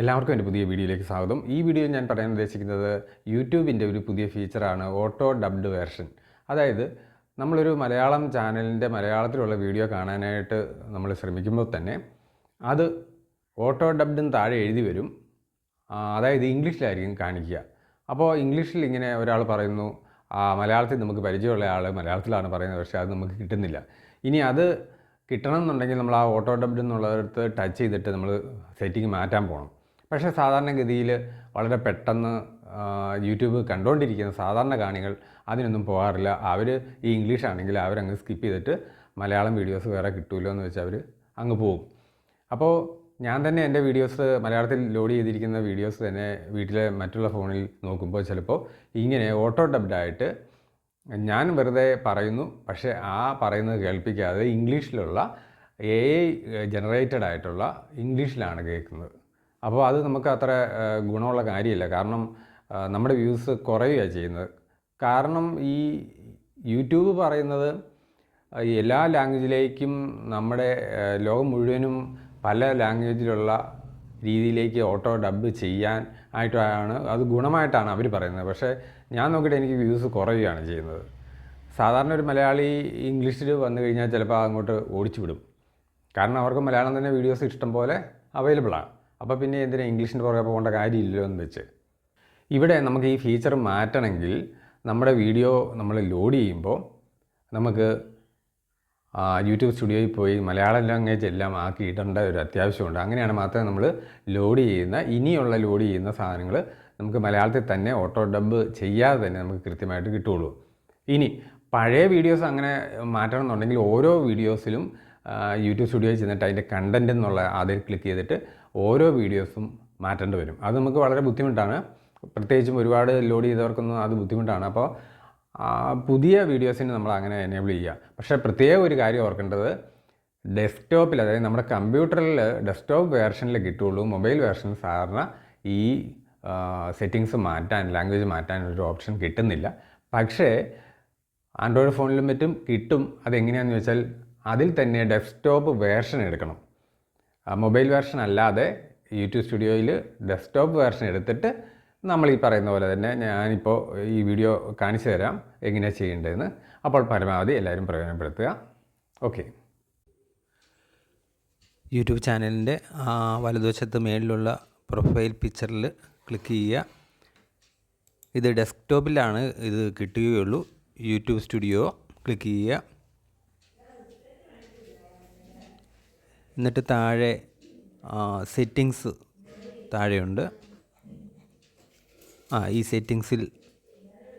എല്ലാവർക്കും എന്റെ പുതിയ വീഡിയോയിലേക്ക് സ്വാഗതം. ഈ വീഡിയോ ഞാൻ പറയാൻ ഉദ്ദേശിക്കുന്നത് യൂട്യൂബിന്റെ ഒരു പുതിയ ഫീച്ചറാണ് ഓട്ടോ ഡബ്ഡ് വേർഷൻ. അതായത് നമ്മളൊരു മലയാളം ചാനലിന്റെ മലയാളത്തിലുള്ള വീഡിയോ കാണാനായിട്ട് നമ്മൾ ശ്രമിക്കുമ്പോൾ തന്നെ അത് ഓട്ടോ ഡബ്ഡും താഴെ എഴുതി വരും. അതായത് ഇംഗ്ലീഷിലായിരിക്കും കാണിക്കുക. അപ്പോൾ ഇംഗ്ലീഷിൽ ഇങ്ങനെ ഒരാൾ പറയുന്നു മലയാളത്തിൽ നമുക്ക് പരിചയമുള്ള ആൾ മലയാളത്തിലാണ് പറയുന്നത് പക്ഷേ അത് നമുക്ക് കിട്ടുന്നില്ല. ഇനി അത് കിട്ടണം എന്നുണ്ടെങ്കിൽ നമ്മൾ ആ ഓട്ടോ ഡബ്ഡ് എന്നുള്ളിടത്ത് ടച്ച് ചെയ്തിട്ട് നമ്മൾ സെറ്റിംഗ് മാറ്റാൻ പോകണം പക്ഷേ സാധാരണഗതിയിൽ വളരെ പെട്ടെന്ന് യൂട്യൂബ് കണ്ടുകൊണ്ടിരിക്കുന്ന സാധാരണ കാണികൾ അതിനൊന്നും പോകാറില്ല. അവർ ഈ ഇംഗ്ലീഷ് ആണെങ്കിൽ അവരങ്ങ് സ്കിപ്പ് ചെയ്തിട്ട് മലയാളം വീഡിയോസ് വേറെ കിട്ടുമല്ലോ എന്ന് വെച്ച് അവർ അങ്ങ് പോകും. അപ്പോൾ ഞാൻ തന്നെ എന്റെ വീഡിയോസ് മലയാളത്തിൽ ലോഡ് ചെയ്തിരിക്കുന്ന വീഡിയോസ് തന്നെ വീട്ടിലെ മറ്റുള്ള ഫോണിൽ നോക്കുമ്പോൾ ചിലപ്പോൾ ഇങ്ങനെ ഓട്ടോ ഡബ്ഡായിട്ട് ഞാൻ വെറുതെ പറയുന്നു പക്ഷേ ആ പറയുന്നത് കേൾപ്പിക്കാതെ ഇംഗ്ലീഷിലുള്ള എ ഐ ജനറേറ്റഡ് ആയിട്ടുള്ള ഇംഗ്ലീഷിലാണ് കേൾക്കുന്നത്. അപ്പോൾ അത് നമുക്ക് അത്ര ഗുണമുള്ള കാര്യമില്ല. കാരണം നമ്മുടെ വ്യൂസ് കുറയുകയാണ് ചെയ്യുന്നത്. കാരണം ഈ യൂട്യൂബ് പറയുന്നത് എല്ലാ ലാംഗ്വേജിലേക്കും നമ്മുടെ ലോകം മുഴുവനും പല ലാംഗ്വേജിലുള്ള രീതിയിലേക്ക് ഓട്ടോ ഡബ് ചെയ്യാൻ ആയിട്ടാണ് അത് ഗുണമായിട്ടാണ് അവർ പറയുന്നത്. പക്ഷേ ഞാൻ നോക്കിയിട്ട് എനിക്ക് വ്യൂസ് കുറയുകയാണ് ചെയ്യുന്നത്. സാധാരണ ഒരു മലയാളി ഇംഗ്ലീഷിൽ വന്നു കഴിഞ്ഞാൽ ചിലപ്പോൾ അങ്ങോട്ട് ഓടിച്ചു വിടും. കാരണം അവർക്ക് മലയാളം തന്നെ വീഡിയോസ് ഇഷ്ടം പോലെ അവൈലബിളാണ് അപ്പോൾ പിന്നെ എന്തിനാ ഇംഗ്ലീഷിന്റെ പുറകെ പോകേണ്ട കാര്യമില്ലല്ലോ എന്ന് വെച്ച്. ഇവിടെ നമുക്ക് ഈ ഫീച്ചർ മാറ്റണമെങ്കിൽ നമ്മുടെ വീഡിയോ നമ്മൾ ലോഡ് ചെയ്യുമ്പോൾ നമുക്ക് യൂട്യൂബ് സ്റ്റുഡിയോയിൽ പോയി മലയാളം ലാംഗ്വേജ് എല്ലാം ആക്കി ഇടേണ്ട ഒരു അത്യാവശ്യമുണ്ട്. അങ്ങനെയാണ് മാത്രമേ നമ്മൾ ലോഡ് ചെയ്യുന്ന ഇനിയുള്ള ലോഡ് ചെയ്യുന്ന സാധനങ്ങൾ നമുക്ക് മലയാളത്തിൽ തന്നെ ഓട്ടോ ഡബ് ചെയ്യാതെ തന്നെ നമുക്ക് കൃത്യമായിട്ട് കിട്ടുകയുള്ളൂ. ഇനി പഴയ വീഡിയോസ് അങ്ങനെ മാറ്റണം എന്നുണ്ടെങ്കിൽ ഓരോ വീഡിയോസിലും യൂട്യൂബ് സ്റ്റുഡിയോയിൽ ചെന്നിട്ട് അതിന്റെ കണ്ടന്റ് എന്നുള്ള അതിൽ ക്ലിക്ക് ചെയ്തിട്ട് ഓരോ വീഡിയോസും മാറ്റേണ്ടി വരും. അത് നമുക്ക് വളരെ ബുദ്ധിമുട്ടാണ്. പ്രത്യേകിച്ചും ഒരുപാട് ലോഡ് ചെയ്തവർക്കൊന്നും അത് ബുദ്ധിമുട്ടാണ്. അപ്പോൾ പുതിയ വീഡിയോസിന് നമ്മൾ അങ്ങനെ എനേബിൾ ചെയ്യുക. പക്ഷേ പ്രത്യേക ഒരു കാര്യം ഓർക്കേണ്ടത് ഡെസ്ക്ടോപ്പിൽ അതായത് നമ്മുടെ കമ്പ്യൂട്ടറിൽ ഡെസ്ക്ടോപ്പ് വേർഷനിൽ കിട്ടുള്ളൂ മൊബൈൽ വേർഷൻ സാധാരണ ഈ സെറ്റിങ്സ് മാറ്റാൻ ലാംഗ്വേജ് മാറ്റാൻ ഒരു ഓപ്ഷൻ കിട്ടുന്നില്ല. പക്ഷേ ആൻഡ്രോയിഡ് ഫോണിലും മറ്റും കിട്ടും. അതെങ്ങനെയാണെന്ന് വെച്ചാൽ അതിൽ തന്നെ ഡെസ്ക്ടോപ്പ് വേർഷൻ എടുക്കണം. മൊബൈൽ വേർഷൻ അല്ലാതെ യൂട്യൂബ് സ്റ്റുഡിയോയിൽ ഡെസ്ക്ടോപ്പ് വേർഷൻ എടുത്തിട്ട് നമ്മൾ ഈ പറയുന്ന പോലെ തന്നെ ഞാനിപ്പോൾ ഈ വീഡിയോ കാണിച്ചു തരാം എങ്ങനെയാണ് ചെയ്യേണ്ടതെന്ന്. അപ്പോൾ പരമാവധി എല്ലാവരും പ്രയോജനപ്പെടുത്തുക. ഓക്കെ യൂട്യൂബ് ചാനലിന്റെ വലതുവശത്ത് മേളിലുള്ള പ്രൊഫൈൽ പിക്ചറിൽ ക്ലിക്ക് ചെയ്യുക. ഇത് ഡെസ്ക്ടോപ്പിലാണ് ഇത് കിട്ടുകയുള്ളൂ. യൂട്യൂബ് സ്റ്റുഡിയോ ക്ലിക്ക് ചെയ്യുക. എന്നിട്ട് താഴെ സെറ്റിങ്സ് താഴെയുണ്ട്. ആ ഈ സെറ്റിങ്സിൽ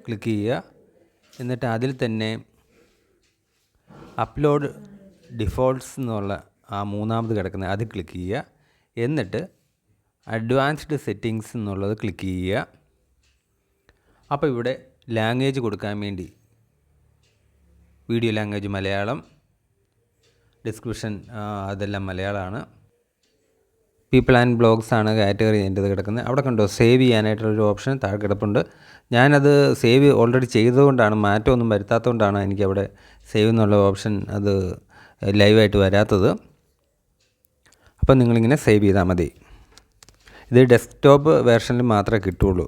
ക്ലിക്ക് ചെയ്യുക. എന്നിട്ട് അതിൽ തന്നെ അപ്ലോഡ് ഡിഫോൾട്ട്സ് എന്നുള്ള ആ മൂന്നാമത് കിടക്കുന്ന അത് ക്ലിക്ക് ചെയ്യുക. എന്നിട്ട് അഡ്വാൻസ്ഡ് സെറ്റിങ്സ് എന്നുള്ളത് ക്ലിക്ക് ചെയ്യുക. അപ്പോൾ ഇവിടെ ലാംഗ്വേജ് കൊടുക്കാൻ വേണ്ടി വീഡിയോ ലാംഗ്വേജ് മലയാളം ഡിസ്ക്രിപ്ഷൻ അതെല്ലാം മലയാളമാണ്. പീപ്പിൾ ആൻഡ് ബ്ലോഗ്സ് ആണ് കാറ്റഗറി എന്റെ കിടക്കുന്നത്. അവിടെ കണ്ടോ സേവ് ചെയ്യാനായിട്ടുള്ളൊരു ഓപ്ഷൻ താഴെ കിടപ്പുണ്ട്. ഞാനത് സേവ് ഓൾറെഡി ചെയ്തതുകൊണ്ടാണ് മാറ്റമൊന്നും വരുത്താത്തതുകൊണ്ടാണ് എനിക്കവിടെ സേവ് എന്നുള്ള ഓപ്ഷൻ അത് ലൈവായിട്ട് വരാത്തത്. അപ്പം നിങ്ങളിങ്ങനെ സേവ് ചെയ്താൽ മതി. ഇത് ഡെസ്ക്ടോപ്പ് വേർഷനിൽ മാത്രമേ കിട്ടുള്ളൂ